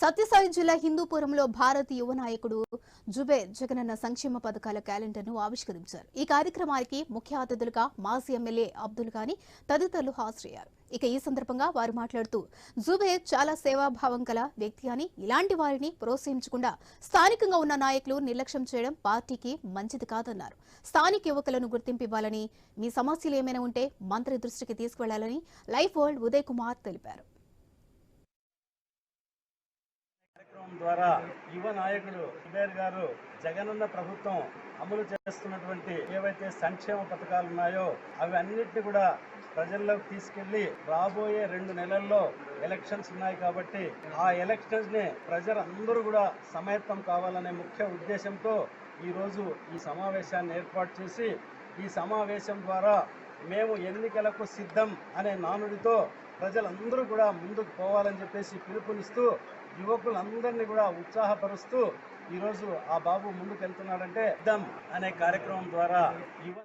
సత్యసాయి జిల్లా హిందూపురంలో భారత యువ నాయకుడు జుబేర్ జగనన్న సంక్షేమ పథకాల క్యాలెండర్ను ఆవిష్కరించారు. ఈ కార్యక్రమానికి ముఖ్య అతిథులుగా మాజీ ఎమ్మెల్యే అబ్దుల్ గాని తదితరులు హాజరయ్యారు. ఇక ఈ సందర్భంగా వారు మాట్లాడుతూ జుబేర్ చాలా సేవాభావం గల వ్యక్తి అని ఇలాంటి వారిని ప్రోత్సహించకుండా స్థానికంగా ఉన్న నాయకులు నిర్లక్ష్యం చేయడం పార్టీకి మంచిది కాదన్నారు. స్థానిక యువకులను గుర్తింపివ్వాలని మీ సమస్యలు ఏమైనా ఉంటే మంత్రి దృష్టికి తీసుకువెళ్ళాలని లైఫ్ వరల్డ్ ఉదయ్ కుమార్ తెలిపారు కార్యక్రమం ద్వారా యువ నాయకుడు కుబేర్ గారు జగనన్న ప్రభుత్వం అమలు చేస్తున్నటువంటి ఏవైతే సంక్షేమ పథకాలు ఉన్నాయో అవి అన్నిటిని కూడా ప్రజల్లోకి తీసుకెళ్ళి రాబోయే రెండు నెలల్లో ఎలక్షన్స్ ఉన్నాయి కాబట్టి ఆ ఎలక్షన్స్ని ప్రజలందరూ కూడా సమాయత్తం కావాలనే ముఖ్య ఉద్దేశంతో ఈరోజు ఈ సమావేశాన్ని ఏర్పాటు చేసి ఈ సమావేశం ద్వారా మేము ఎన్నికలకు సిద్ధం అనే నానుడితో ప్రజలందరూ కూడా ముందుకు పోవాలని చెప్పేసి పిలుపునిస్తూ యువకులందరినీ కూడా ఉత్సాహపరుస్తూ ఈరోజు ఆ బాబు ముందుకు వెళ్తున్నాడంటే అనే కార్యక్రమం ద్వారా యువ